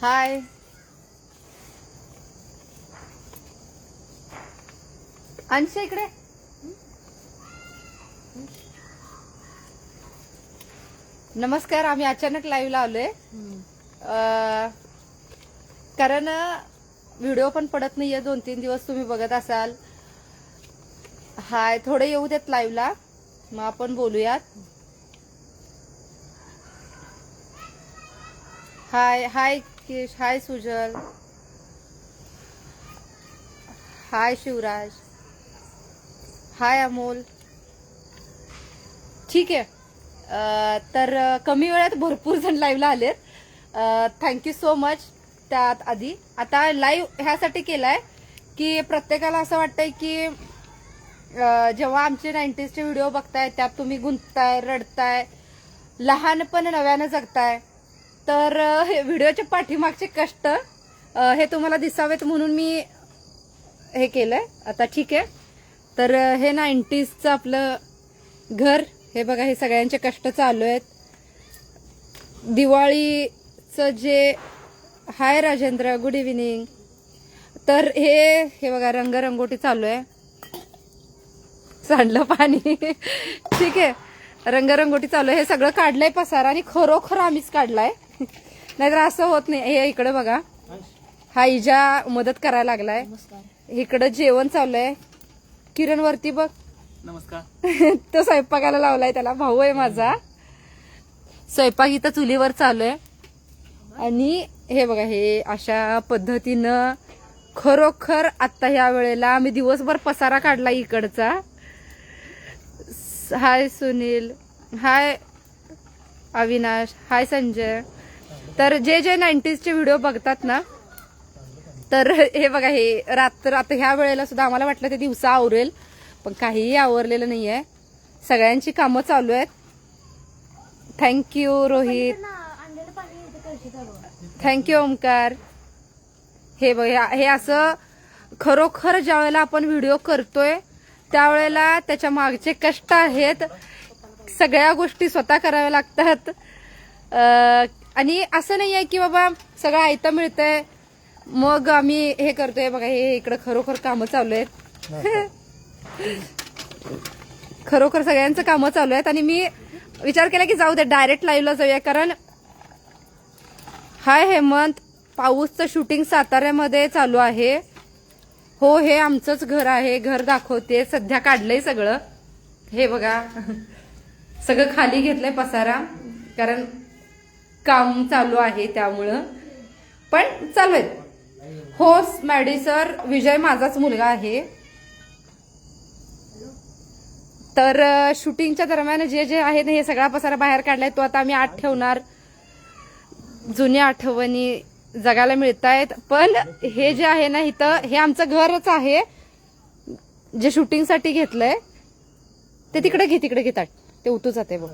हाय अंश इकडे नमस्कार आम्ही अचानक लाईव्हला आलोय. कारण व्हिडिओ पण पडत नाहीये. दोन तीन दिवस तुम्ही बघत असाल. हाय थोडे येऊ देत लाईव्हला मग आपण बोलूयात. हाय हाय किश हाय सुजल. हाय शिवराज. हाय अमोल. ठीक आहे. तर कमी वेळात भरपूर जण लाईव्हला आलेत. थँक्यू सो मच त्यात आधी. आता लाईव्ह ह्यासाठी केलाय की प्रत्येकाला असं वाटतंय की जेव्हा आमचे नाईन्टीजचे व्हिडिओ बघताय त्यात तुम्ही गुंतताय रडताय लहानपण नव्यानं जगताय तर हे व्हिडिओच्या पाठीमागचे कष्ट हे तुम्हाला दिसावेत म्हणून मी हे केलंय. आता ठीक आहे. तर हे नाईन्टीजचं आपलं घर हे बघा हे सगळ्यांचे कष्ट चालू आहेत. दिवाळीचं जे हाय राजेंद्र गुड इव्हिनिंग तर हे हे बघा रंगरंगोटी चालू आहे. सांडलं पाणी. ठीक आहे. रंगरंगोटी चालू आहे. हे सगळं काढलंय पसार आणि खरोखर आम्हीच काढलाय. नाहीतर असं होत नाही. हे इकडे बघा. हा इजा मदत करायला लागलाय. इकडं जेवण चालू आहे किरण वरती बघ. नमस्कार. तो स्वयंपाकाला लावलाय त्याला. भाऊ आहे माझा. स्वयंपाक इथं चुलीवर चालू आहे आणि हे बघा हे अशा पद्धतीनं खरोखर आता ह्या वेळेला आम्ही दिवसभर पसारा काढला इकडचा. हाय सुनील. हाय अविनाश. हाय संजय. तर जे जे नाईन्टीजचे व्हिडिओ बघतात ना तर हे बघा हे रात्र आता ह्या वेळेला सुद्धा आम्हाला वाटलं ते दिवसा आवरेल पण काहीही आवरलेलं नाहीये. सगळ्यांची कामं चालू आहेत. थँक्यू रोहित थँक्यू ओमकार हे बघ हे- असं खरोखर ज्या वेळेला आपण व्हिडिओ करतोय त्यावेळेला त्याच्या मागचे कष्ट आहेत. सगळ्या गोष्टी स्वतः कराव्या लागतात. आणि असं नाही आहे की बाबा सगळं आयतं मिळतंय. मग आम्ही हे करतोय बघा हे इकडे खरोखर कामं चालू आहेत. खरोखर सगळ्यांचं कामं चालू आहेत. आणि मी विचार केला की जाऊ दे डायरेक्ट लाईव्हला जाऊया. कारण हाय हेमंत पाऊसचं शूटिंग साताऱ्यामध्ये चालू आहे. हो हे आमचंच घर आहे. घर दाखवते सध्या काढलंय सगळं. हे बघा. सगळं खाली घेतलंय पसारा. कारण काम चालू आहे त्यामुळं. पण चालू आहेत. हो मॅडी सर विजय माझाच मुलगा आहे. तर शूटिंगच्या दरम्यान जे जे आहे ना हे सगळा पसारा बाहेर काढलाय तो आता आम्ही आत ठेवणार. जुन्या आठवणी जगायला मिळत आहेत पण हे जे आहे ना इथं हे आमचं घरच आहे. जे शूटिंगसाठी घेतलंय ते तिकडे घे तिकडे घेतात ते उतू जाते बघ.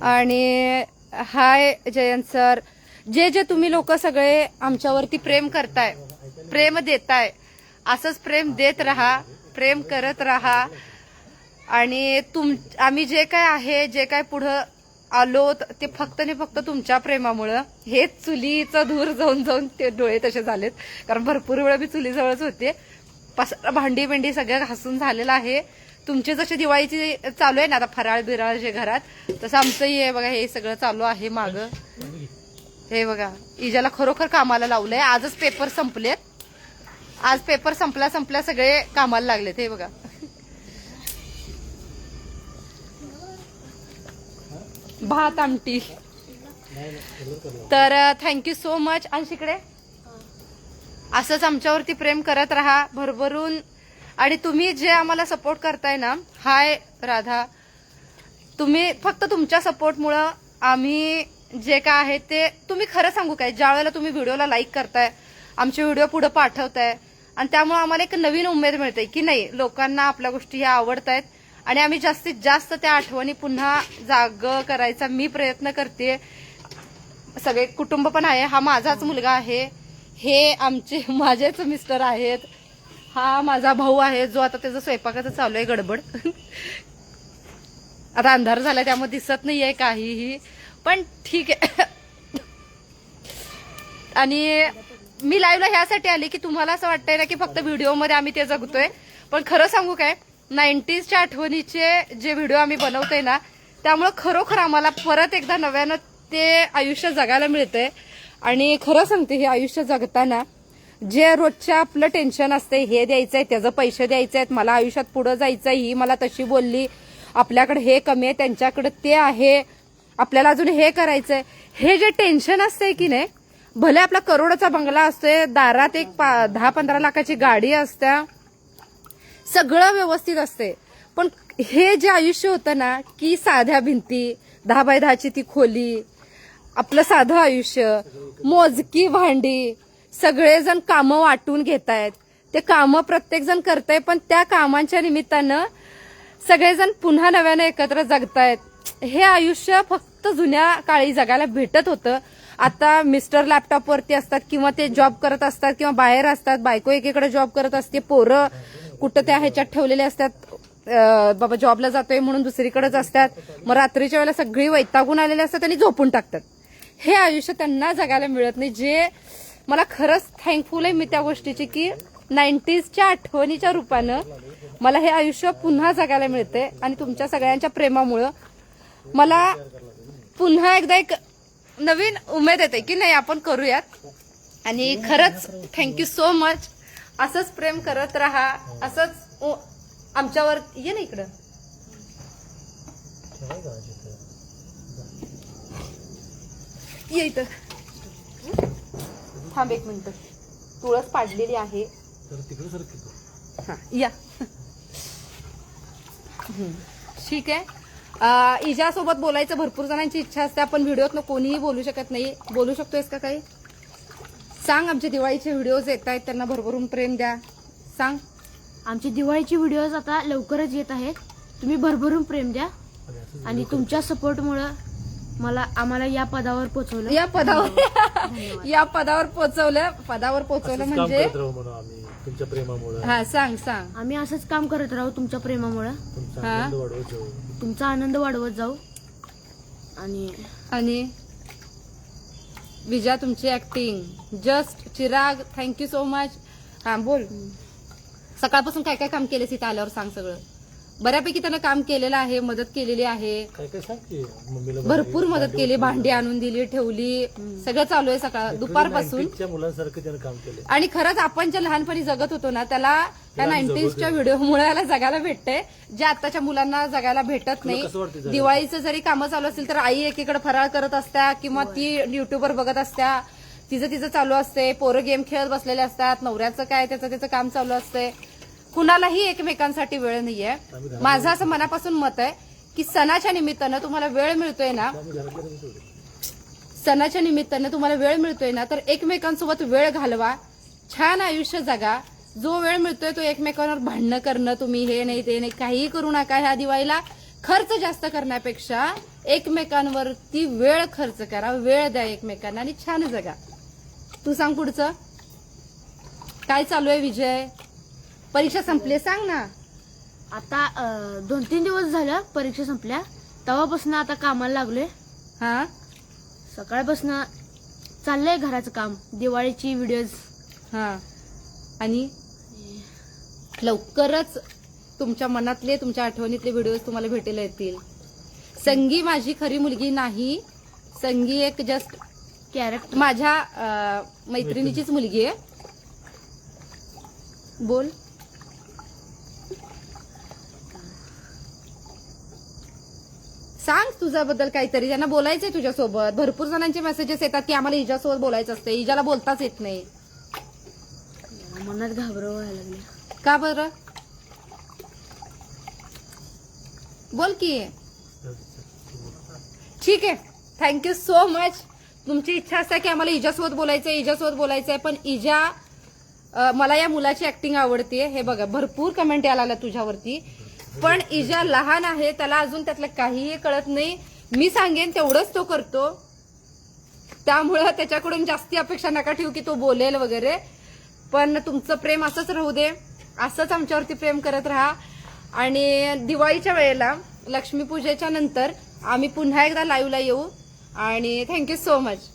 आणि हाय जयंत सर. जे जे तुम्ही लोक सगळे आमच्यावरती प्रेम करताय प्रेम देताय असंच प्रेम देत राहा प्रेम करत राहा. आणि तुम आम्ही जे काय आहे जे काय पुढं आलो ते फक्त आणि फक्त तुमच्या प्रेमामुळं. हेच चुलीचं धूर जाऊन जाऊन ते डोळे तसे झालेत. कारण भरपूर वेळा मी चुलीजवळच होते. पस भांडी बिंडी सगळं घासून झालेलं आहे. तुमचे जशी दिवाळीची चालू आहे ना आता फराळ बिराळ जे घरात तसं आमचंही आहे बघा हे सगळं चालू आहे मागं. हे बघा इजाला खरोखर कामाला लावलंय. आजच पेपर संपलेत. आज पेपर संपल्या संपल्या सगळे कामाला लागलेत. हे बघा. भात आमटी. तर थँक्यू सो मच अंशिकडे असंच आमच्यावरती प्रेम करत राहा. भरभरून आणि तुम्ही जे आम्हाला सपोर्ट करताय ना हाय राधा तुम्ही फक्त तुमच्या सपोर्टमुळं आम्ही जे काय आहे ते तुम्ही खरं सांगू काय? ज्या वेळेला तुम्ही व्हिडिओला लाईक करताय आमचे व्हिडिओ पुढे पाठवताय आणि त्यामुळे आम्हाला एक नवीन उमेद मिळते की नाही लोकांना आपल्या गोष्टी ह्या आवडत आहेत आणि आम्ही जास्तीत जास्त त्या आठवणी पुन्हा जाग करायचा मी प्रयत्न करते. सगळे कुटुंब पण आहे हा माझाच मुलगा आहे हे आमचे माझेच मिस्टर आहेत. हा माझा भाऊ आहे जो आता त्याचा स्वयंपाकाचा चालू आहे गडबड. आता अंधार झाला त्यामुळे दिसत नाही आहे काहीही. पण ठीक आहे. आणि मी लाईव्हला ह्यासाठी आले की तुम्हाला असं वाटतंय ना की फक्त व्हिडिओमध्ये आम्ही ते जगतोय. पण खरं सांगू काय नाईन्टीजच्या आठवणीचे जे व्हिडिओ आम्ही बनवतोय ना त्यामुळं खरोखर आम्हाला परत एकदा नव्यानं ते आयुष्य जगायला मिळतंय. आणि खरं सांगते हे आयुष्य जगताना जे रोजच्या आपलं टेन्शन असते हे द्यायचंय त्याचं पैसे द्यायचे आहेत मला आयुष्यात पुढं जायचंय ही मला तशी बोलली. आपल्याकडे हे कमी आहे त्यांच्याकडे ते आहे. आपल्याला अजून हे करायचंय. हे जे टेन्शन असतंय की नाही भले आपला करोडचा बंगला असतोय दारात एक पा- दहा पंधरा लाखाची गाडी असत्या सगळं व्यवस्थित असते. पण हे जे आयुष्य होतं ना की साध्या भिंती दहा बाय दहाची ती खोली आपलं साधं आयुष्य मोजकी भांडी सगळेजण कामं वाटून घेत आहेत ते कामं प्रत्येकजण करत करताय पण त्या कामांच्या निमित्तानं सगळेजण पुन्हा नव्यानं एकत्र जगतायत. हे आयुष्य फक्त जुन्या काळी जगायला भेटत होतं. आता मिस्टर लॅपटॉपवरती असतात किंवा ते जॉब करत असतात किंवा बाहेर असतात बायको एकीकडे जॉब करत असते पोरं कुठं त्या ह्याच्यात ठेवलेले असतात बाबा जॉबला जातोय म्हणून दुसरीकडेच असतात. मग रात्रीच्या वेळेला सगळी वैतागून आलेले असतात आणि झोपून टाकतात. हे आयुष्य त्यांना जगायला मिळत नाही. जे मला खरंच थँकफुल आहे मी त्या गोष्टीची की नाईन्टीजच्या आठवणीच्या रूपानं मला हे आयुष्य पुन्हा जगायला मिळते आणि तुमच्या सगळ्यांच्या प्रेमामुळं मला पुन्हा एकदा एक नवीन उमेद येते की नाही आपण करूयात. आणि खरंच थँक्यू सो मच असंच प्रेम करत राहा. असंच आमच्यावर ये ना इकडं. ये इथं. थांब एक मिनिट. तुळस पाडलेली आहे. तर तिकडे सर किती? हा या. ठीक आहे. इजासोबत बोलायचं भरपूर जणांची इच्छा असते. आपण व्हिडिओत कोणीही बोलू शकत नाही. बोलू शकतोयस का काही? सांग आमचे दिवाळीचे व्हिडिओज येत आहेत. त्यांना भरभरून प्रेम द्या. सांग. आमचे दिवाळीचे व्हिडिओज आता लवकरच येत आहेत. तुम्ही भरभरून प्रेम द्या. आणि तुमच्या सपोर्टमुळं मला आम्हाला या पदावर पोहोचवलं या पदावर या पदावर पोहोचवलं पदावर पोहोचवलं म्हणजे करत राहू म्हणून आम्ही तुमच्या प्रेमामुळे. हा सांग सांग. आम्ही असंच काम करत राहू तुमच्या प्रेमामुळं. तुमचा हा. आनंद वाढवत जाऊ. तुमचा आनंद वाढवत जाऊ. आणि आणि विजा तुमची acting just Chirag thank you so much हा बोल. सकाळपासून काय काय काम केलेस इथं आल्यावर सांग सगळं. बऱ्यापैकी त्यानं काम केलेलं आहे मदत केलेली आहे. काय काय सांग की मम्मीला भरपूर मदत केली भांडी आणून दिली ठेवली. सगळं चालू आहे सकाळ दुपारपासून. च्या मुलांसारखं त्यानं काम केलं आणि खरंच आपण जे लहानपणी जगत होतो ना त्याला त्या नाईन्टीजच्या. व्हिडिओमुळे याला जगायला भेटतंय. जे आताच्या मुलांना जगायला भेटत नाही? दिवाळीचं जरी कामं चालू असतील तर आई एकीकडे फराळ करत असत्या किंवा ती युट्यूबवर बघत असत्या. तिचं तिचं चालू असते पोरं गेम खेळत बसलेले असतात. नवऱ्याचं काय त्याचं त्याचं काम चालू असते कुणालाही एकमेकांसाठी वेळ नाहीये. माझं असं मनापासून मत आहे की सणाच्या निमित्तानं तुम्हाला वेळ मिळतोय ना सणाच्या निमित्तानं तुम्हाला वेळ मिळतोय ना तर एकमेकांसोबत वेळ घालवा छान आयुष्य जगा. जो वेळ मिळतोय तो एकमेकांवर भांडणं करणं तुम्ही हे नाही ते नाही काहीही करू नका ह्या दिवाळीला. खर्च जास्त करण्यापेक्षा एकमेकांवरती वेळ खर्च करा वेळ द्या एकमेकांना आणि छान जगा. तू सांग पुढचं. काय चालू आहे विजय? परीक्षा संपली सांग ना. आता अं, दोन तीन दिवस झालं परीक्षा संपल्या. तेव्हापासून आता कामाला लागलोय. हा? सकाळपासून चाललंय घराचं काम दिवाळीची व्हिडिओज हा. आणि? लवकरच तुमच्या मनातले तुमच्या आठवणीतले व्हिडिओ तुम्हाला भेटायला येतील. संगी माझी खरी मुलगी नाही. संगी एक जस्ट कॅरेक्टर माझ्या अं, मैत्रिणीचीच मुलगी आहे. बोल. सांग तुझ्याबद्दल काहीतरी. त्यांना बोलायचंय तुझ्यासोबत. भरपूर जणांचे मेसेजेस येतात की आम्हाला हिच्यासोबत बोलायचं असते हिजाला बोलताच येत नाही. मनात घाबरव व्हायला लागले. का बरं? बोल की. ठीक आहे. थँक्यू सो मच तुमची इच्छा असते की आम्हाला इजासोबत बोलायचंय इजासोबत बोलायचंय पण इजा मला या मुलाची ऍक्टिंग आवडते हे बघा भरपूर कमेंट यायला तुझ्यावरती. पण इजा लहान आहे त्याला अजून त्यातलं काहीही कळत नाही. मी सांगेन तेवढंच तो करतो. त्यामुळं त्याच्याकडून जास्ती अपेक्षा नका ठेवू की तो बोलेल वगैरे. पण तुमचं प्रेम असंच राहू दे. असंच आमच्यावरती प्रेम करत राहा. आणि दिवाळीच्या वेळेला लक्ष्मीपूजेच्या नंतर आम्ही पुन्हा एकदा लाईव्हला येऊ. आणि थँक्यू सो मच